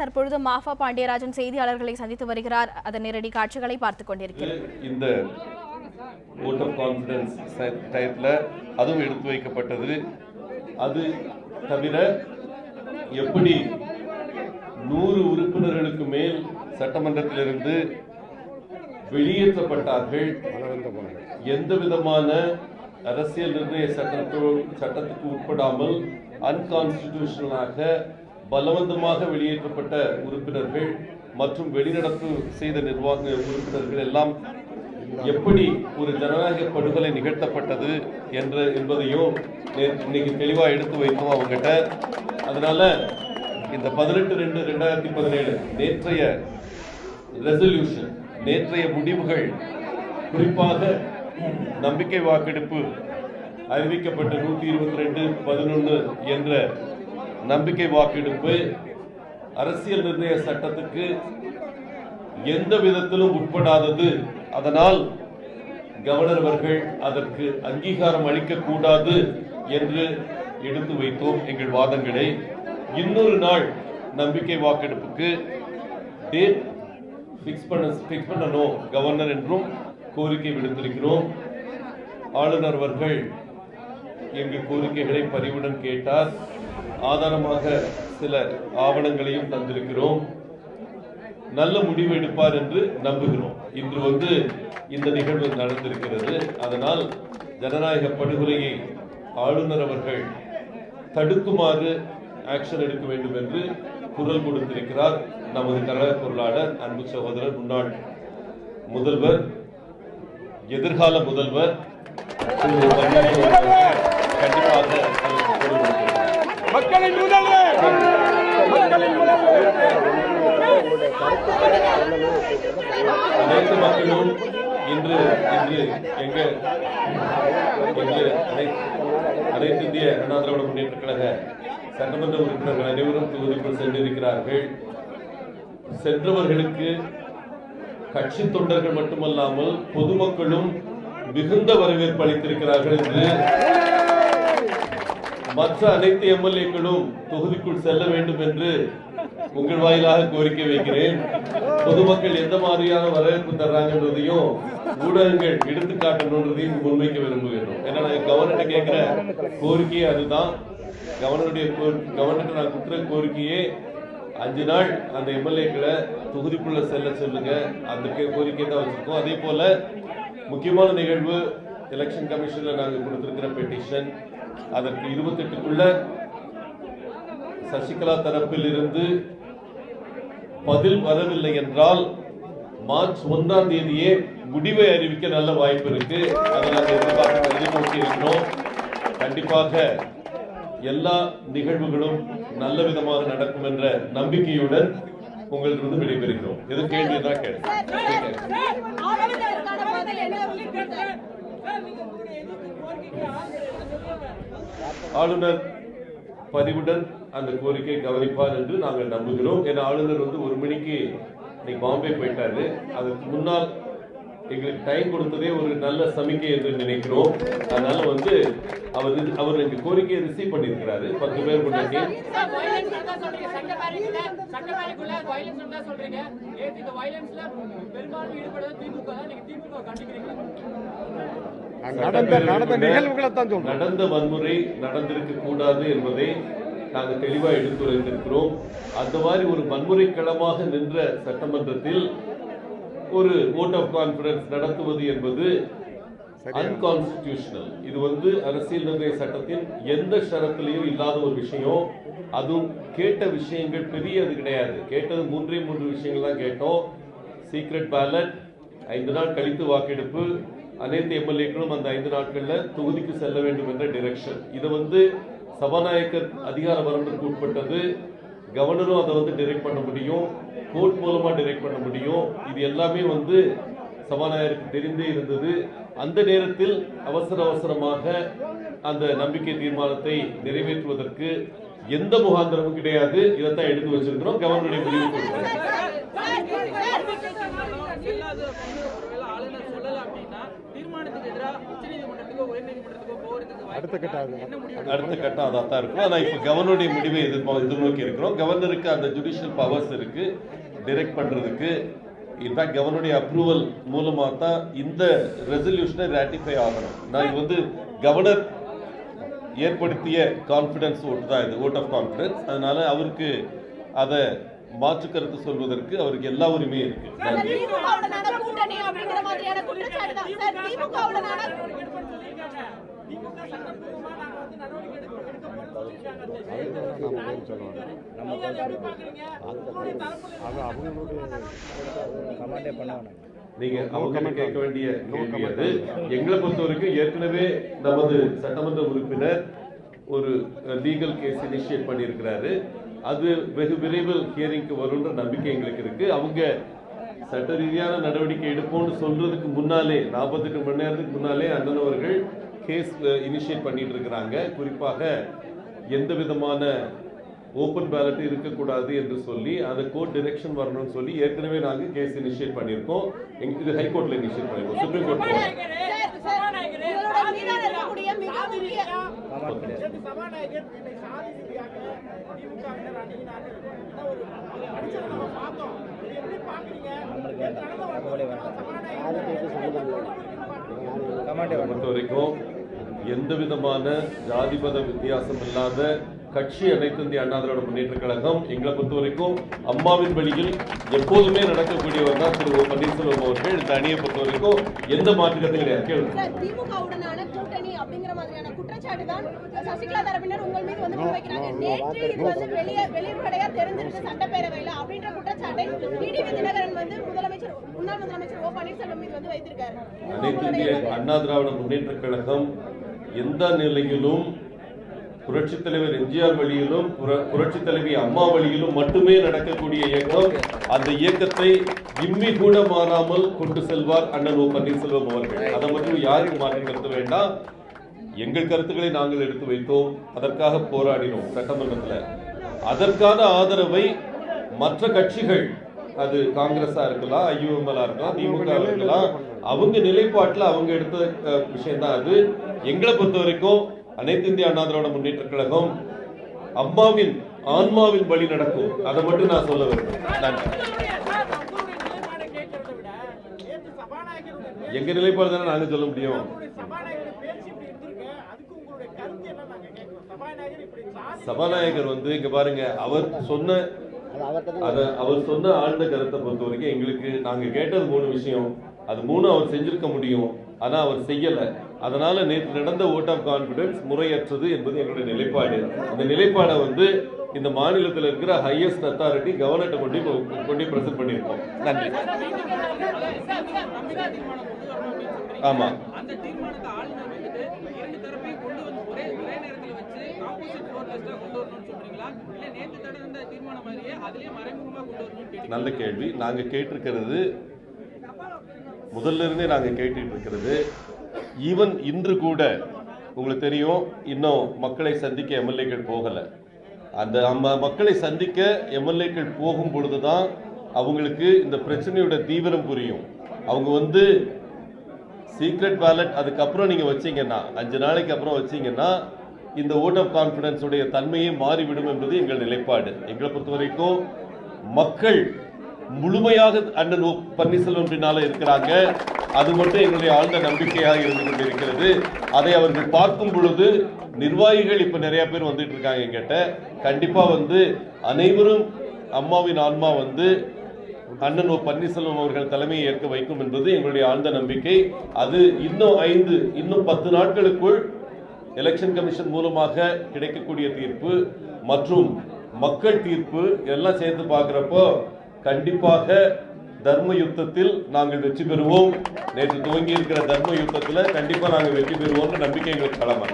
தற்பொழுது மாஃபா பாண்டியராஜன் செய்தியாளர்களை சந்தித்து வருகிறார். அதன் நேரடி காட்சிகளை பார்த்துக் கொண்டிருக்கிறார் இந்த ஓட் ஆஃப் கான்ஃபிடன்ஸ் டயத்தில் அதுவும் எடுத்து வைக்கப்பட்டது. அது தவிர எப்படி நூறு உறுப்பினர்களுக்கு மேல் சட்டமன்றத்திலிருந்து வெளியேற்றப்பட்டார்கள்? எந்த விதமான அரசியல் நிர்ணய சட்டத்தோ சட்டத்துக்கு உட்படாமல் அன்கான்ஸ்டிடியூஷனலாக பலவந்தமாக வெளியேற்றப்பட்ட உறுப்பினர்கள் மற்றும் வெளிநடப்பு செய்த நிர்வாக உறுப்பினர்கள் எல்லாம் எப்படி ஒரு ஜனநாயக படுகொலை நிகழ்த்தப்பட்டது என்ற என்பதையும் இன்னைக்கு தெளிவாக எடுத்து வைத்தோம் அவங்ககிட்ட. அதனால இந்த பதினெட்டு ரெண்டு ரெண்டாயிரத்தி பதினேழு நேற்றைய ரெசல்யூஷன் நேற்றைய முடிவுகள் குறிப்பாக நம்பிக்கை வாக்கெடுப்பு அறிவிக்கப்பட்ட நூற்றி இருபத்தி ரெண்டு பதினொன்று என்ற நம்பிக்கை வாக்கெடுப்பு அரசியல் நிர்ணய சட்டத்துக்கு எந்த விதத்திலும் உட்படாதது. அதனால் கவர்னர் அவர்கள் அதற்கு அங்கீகாரம் அளிக்கக்கூடாது என்று எடுத்து வைத்தோம் எங்கள் வாதங்களை. இன்னொரு நாள் நம்பிக்கை வாக்கெடுப்புக்கு டேட் ஃபிக்ஸ் பண்ண ஃபிக்ஸ் பண்ணணும் கவர்னர் என்றும் கோரிக்கை விடுத்திருக்கிறோம். ஆளுநர் அவர்கள் எங்கள் கோரிக்கைகளை பதிவுடன் கேட்டார் ஆதாரமாக சில ஆவணங்களையும் தந்திருக்கிறோம். நல்ல முடிவு எடுப்பார் என்று நம்புகிறோம். இன்று வந்து இந்த நிகழ்வு நடந்திருக்கிறது. அதனால் ஜனநாயக படுகொலையை ஆளுநர் அவர்கள் தடுக்குமாறு ஆக்ஷன் எடுக்க வேண்டும் என்று குரல் கொடுத்திருக்கிறார் நமது கழக பொருளாளர் அன்பு சகோதரர் முன்னாள் முதல்வர் எதிர்கால முதல்வர் திரு கண்டிப்பாக மக்களின் முதல்வர்! மக்களின் முதல்வர்! அனைத்து மக்களும் இன்று இன்று எங்க அனை- அனைத்து இந்திய அண்ணா திராவிட முன்னேற்ற கழக சட்டமன்ற உறுப்பினர்கள் அனைவரும் தொகுதிக்குள் சென்றிருக்கிறார்கள். சென்றவர்களுக்கு கட்சி தொண்டர்கள் மட்டுமல்லாமல் பொதுமக்களும் மிகுந்த வரவேற்பு அளித்திருக்கிறார்கள் என்று மற்ற அனைத்து எம்எல்ஏக்களும் தொகுதிக்குள் செல்ல வேண்டும் என்று உங்கள் வாயிலாக கோரிக்கை வைக்கிறேன். பொதுமக்கள் எந்த மாதிரியான வரவேற்பு தர்றாங்கன்றதையும் ஊடகங்கள் எடுத்து காட்டணுன்றதையும் முன்வைக்க விரும்புகிறோம் ஏன்னா நான் கவர்னர்கிட்ட கேட்கிற கோரிக்கையே அதுதான். கவர்னருடைய கவர்னர்கிட்ட நான் கொடுக்குற கோரிக்கையே அஞ்சு நாள் அந்த எம்எல்ஏக்களை தொகுதிக்குள்ள செல்ல சொல்லுங்க. அந்த கோரிக்கை தான் வச்சிருக்கோம். அதே போல முக்கியமான நிகழ்வு எலெக்ஷன் கமிஷன்ல நாங்கள் கொடுத்திருக்கிற பெட்டிஷன் அதற்கு இருபத்தெட்டுக்குள்ள சசிகலா தரப்பில் இருந்து பதில் வரவில்லை என்றால் மார்ச் ஒன்றாம் தேதியே முடிவை அறிவிக்க நல்ல வாய்ப்பு இருக்கு. அதை நாங்கள் எதிர்பார்த்து எதிர்நோக்கி இருக்கிறோம் கண்டிப்பாக எல்லா நிகழ்வுகளும் நல்ல விதமாக நடக்கும் என்ற நம்பிக்கையுடன் உங்களிடம் விடைபெறுகிறோம். எது கேள்வி தான் கேள்வி ஆளுநருக்கான பதில் என்ன ஆளுநர் பதிவுடன் அந்த கோரிக்கை கவனிப்பார் என்று நாங்கள் நம்புகிறோம். ஏன்னா ஆளுநர் வந்து ஒரு மணிக்கு இன்னைக்கு பாம்பே போயிட்டாரு. அதற்கு முன்னால் எங்களுக்கு டைம் கொடுத்ததே ஒரு நல்ல சமிக்கை என்று நினைக்கிறோம். அதனால வந்து அவர் அவர் எங்க கோரிக்கையை ரிசீவ் பண்ணியிருக்கிறாரு. பத்து பேர் கொண்ட பெரும்பாலும் ஈடுபடுறது திமுக தான்? நீங்க திமுக கண்டிக்கிறீங்களா? நடந்த நடந்த நிகழ்வுகளை தான் சொல்றோம். நடந்த வன்முறை நடந்திருக்க கூடாது என்பதை நாங்கள் தெளிவா எடுத்துரைத்திருக்கிறோம். அந்த மாதிரி ஒரு வன்முறை களமாக நின்ற சட்டமன்றத்தில் ஒரு ஓட் ஆஃப் கான்பிடன்ஸ் நடத்துவது என்பது அன்கான்ஸ்டிடியூஷனல் இது வந்து அரசியல் நிர்ணய சட்டத்தின் எந்த ஷரத்திலையும் இல்லாத ஒரு விஷயம். அதுவும் கேட்ட விஷயங்கள் பெரியது கிடையாது. கேட்டது மூன்றே மூன்று விஷயங்கள் தான் கேட்டோம். சீக்ரெட் பேலட் ஐந்து நாள் கழித்து வாக்கெடுப்பு அனைத்து எம்எல்ஏக்களும் அந்த ஐந்து நாட்களில் தொகுதிக்கு செல்ல வேண்டும் என்ற டிரெக்ஷன் இதை வந்து சபாநாயகர் அதிகார வரம்புக்கு உட்பட்டது கவர்னரும் அதை வந்து டிரெக்ட் பண்ண முடியும் கோர்ட் மூலமாக டிரெக்ட் பண்ண முடியும் இது எல்லாமே வந்து சபாநாயகருக்கு தெரிந்தே இருந்தது அந்த நேரத்தில் அவசர அவசரமாக அந்த நம்பிக்கை தீர்மானத்தை நிறைவேற்றுவதற்கு எந்த முகாந்திரமும் கிடையாது இதைத்தான் எடுத்து வச்சிருக்கிறோம் கவர்னருடைய முடிவு கொடுக்கிறோம் இல்லாத ஒருவேளை ஆளுநர் சொல்லல அப்படின்னா தீர்மானம் தீர்மானத்துக்கு எதிராக உச்சநீதிமன்றத்துக்கோ உயர்நீதிமன்றத்துக்கோ போகிறதுக்கு அடுத்த கட்ட அது. என்ன முடிவு அடுத்த கட்டம் அதாக தான் இருக்கும். ஆனால் இப்போ கவர்னருடைய முடிவை எதிர்பா எதிர்நோக்கி இருக்கிறோம். கவர்னருக்கு அந்த ஜுடிஷியல் பவர்ஸ் இருக்கு. டைரக்ட் பண்றதுக்கு இன்ஃபேக்ட் கவர்னருடைய அப்ரூவல் மூலமாக தான் இந்த ரெசல்யூஷனை ராட்டிஃபை ஆகணும். நான் இது வந்து கவர்னர் ஏற்படுத்திய கான்ஃபிடன்ஸ் ஓட்டு தான் இது ஓட் ஆஃப் கான்ஃபிடன்ஸ் அதனால அவருக்கு அதை மாற்று கருத்து சொல்வதற்கு அவருக்கு எல்லா உரிமையும் இருக்கு. நீங்க அவங்க கேட்க வேண்டிய எங்களை பொறுத்த வரைக்கும் ஏற்கனவே நமது சட்டமன்ற உறுப்பினர் ஒரு லீகல் கேஸ் இனிஷியேட் பண்ணியிருக்கிறாரு. அது வெகு விரைவில் ஹியரிங்க்கு வரும்ன்ற நம்பிக்கை எங்களுக்கு இருக்கு. அவங்க சட்ட ரீதியான நடவடிக்கை எடுப்போம்னு சொல்றதுக்கு முன்னாலே நாற்பத்தெட்டு மணி நேரத்துக்கு முன்னாலே அண்ணன் அவர்கள் கேஸ் இனிஷியேட் பண்ணிட்டு இருக்கிறாங்க. குறிப்பாக எந்த விதமான ஓப்பன் பேலட் இருக்கக்கூடாது என்று சொல்லி அந்த கோர்ட் டிரெக்ஷன் வரணும்னு சொல்லி ஏற்கனவே நாங்கள் கேஸ் இனிஷியேட் பண்ணியிருக்கோம். எங்க- இது ஹைகோர்ட்ல இனிஷியேட் பண்ணியிருக்கோம். சுப்ரீம் கோர்ட் சபாநாயகர் என்னை சாதி ரீதியாக திமுகவினர் அணுகினார்கள். ஆனா ஒரு ஒரு அடிச்சதை நம்ம பார்த்தோம். இது எப்படி பாக்குறீங்க கடந்த வருஷம் கமாண்டே பொறுத்த வரைக்கும் எந்த விதமான ஜாதி மத வித்தியாசம் இல்லாத கட்சி அனைத்து இந்திய அண்ணா திராவிட முன்னேற்ற கழகம் எங்களை பொறுத்த வரைக்கும் அம்மாவின் வழியில் எப்போதுமே நடக்கக்கூடியவர் தான் திரு ஓ பன்னீர்செல்வம் அவர்கள் இந்த அணியை பொறுத்த வரைக்கும் எந்த வந்து வைத்திருக்காரு அனைத்து இந்திய அண்ணா திராவிட முன்னேற்ற கழகம் எந்த நிலையிலும் புரட்சித் தலைவர் எம்ஜிஆர் வழியிலும் புர- புரட்சித் தலைவி அம்மா வழியிலும் மட்டுமே நடக்கக்கூடிய இயக்கம். அந்த இயக்கத்தை இம்மி கூட மாறாமல் கொண்டு செல்வார் அண்ணன் ஓ பன்னீர்செல்வம் அவர்கள். அதை மட்டும் யாரும் மாற்றி கருத்த வேண்டாம். எங்கள் கருத்துக்களை நாங்கள் எடுத்து வைத்தோம். அதற்காக போராடினோம் சட்டமன்றத்தில். அதற்கான ஆதரவை மற்ற கட்சிகள் அது காங்கிரஸா இருக்கலாம் ஐயுஎம்எல் இருக்கலாம் திமுக இருக்கலாம் அவங்க நிலைப்பாட்டில் அவங்க எடுத்த விஷயம் தான் அது. எங்களை பொறுத்த வரைக்கும் அனைத்து இந்திய அண்ணா திராவிட முன்னேற்ற கழகம் அம்மாவின் ஆன்மாவின் வழி நடக்கும். அதை மட்டும் நான் சொல்ல வேண்டும் நன்றி. எங்க நிலைப்பாடு தானே நாங்க சொல்ல முடியும்? சபாநாயகர் வந்து இங்க பாருங்க அவர் சொன்ன அத அவர் சொன்ன ஆழ்ந்த கருத்தை பொறுத்த வரைக்கும் எங்களுக்கு நாங்க கேட்டது மூணு விஷயம். அது மூணு அவர் செஞ்சிருக்க முடியும். ஆனா அவர் செய்யல. அதனால நேற்று நடந்த ஓட் ஆஃப் கான்பிடன்ஸ் முறையற்றது என்பது எங்களுடைய நிலைப்பாடு. அந்த நிலைப்பாடை வந்து இந்த மாநிலத்தில் இருக்கிற ஹையஸ்ட் அத்தாரிட்டி கவர்னர்ட்ட கொண்டு கொண்டு பிரசன்ட் பண்ணியிருக்கோம். நன்றி. ஆமா. அந்த தீர்மானத்தை ஆளுநர் வந்துட்டு இரண்டு தரப்பையும் கொண்டு வந்து ஒரே ஒரே நேரத்தில் வச்சு ஆப்போசிட் ஃபோர் லிஸ்டா கொண்டு வரணும்னு சொல்றீங்களா? இல்ல நேற்று நடந்த தீர்மானம் மாதிரியே அதுலயே மறைமுகமா கொண்டு வரணும்னு கேட்டீங்க நல்ல கேள்வி. நாங்க கேட்டிருக்கிறது முதல்ல இருந்தே நாங்க கேட்டுட்டு இருக்கிறது ஈவன் இன்று கூட உங்களுக்கு தெரியும் இன்னும் மக்களை சந்திக்க எம்எல்ஏக்கள் போகல. அந்த நம்ம மக்களை சந்திக்க எம்எல்ஏக்கள் போகும் பொழுதுதான் அவங்களுக்கு இந்த பிரச்சனையோட தீவிரம் புரியும். அவங்க வந்து சீக்ரெட் பேலட் அதுக்கப்புறம் நீங்கள் வச்சிங்கன்னா அஞ்சு நாளைக்கு அப்புறம் வச்சிங்கன்னா இந்த ஓட் ஆஃப் கான்பிடன்ஸ் தன்மையே மாறிவிடும் என்பது எங்கள் நிலைப்பாடு. எங்களை பொறுத்த வரைக்கும் மக்கள் முழுமையாக அண்ணன் ஓ பன்னீர்செல்வம் பின்னால இருக்கிறாங்க. அது மட்டும் எங்களுடைய ஆழ்ந்த நம்பிக்கையாக இருந்து கொண்டிருக்கிறது. அதை அவர்கள் பார்க்கும் பொழுது நிர்வாகிகள் இப்போ நிறைய பேர் வந்துட்டு இருக்காங்க எங்கிட்ட கண்டிப்பாக வந்து அனைவரும் அம்மாவின் ஆன்மா வந்து அண்ணன் ஓ பன்னீர்செல்வம் அவர்கள் தலைமையை ஏற்க வைக்கும் என்பது எங்களுடைய ஆழ்ந்த நம்பிக்கை. அது இன்னும் ஐந்து இன்னும் பத்து நாட்களுக்குள் எலெக்ஷன் கமிஷன் மூலமாக கிடைக்கக்கூடிய தீர்ப்பு மற்றும் மக்கள் தீர்ப்பு எல்லாம் சேர்த்து பார்க்குறப்போ கண்டிப்பாக தர்ம யுத்தத்தில் நாங்கள் வெற்றி பெறுவோம். நேற்று துவங்கி இருக்கிற தர்ம யுத்தத்தில் கண்டிப்பா நாங்கள் வெற்றி பெறுவோம்னு நம்பிக்கை எங்களுக்கு கடமை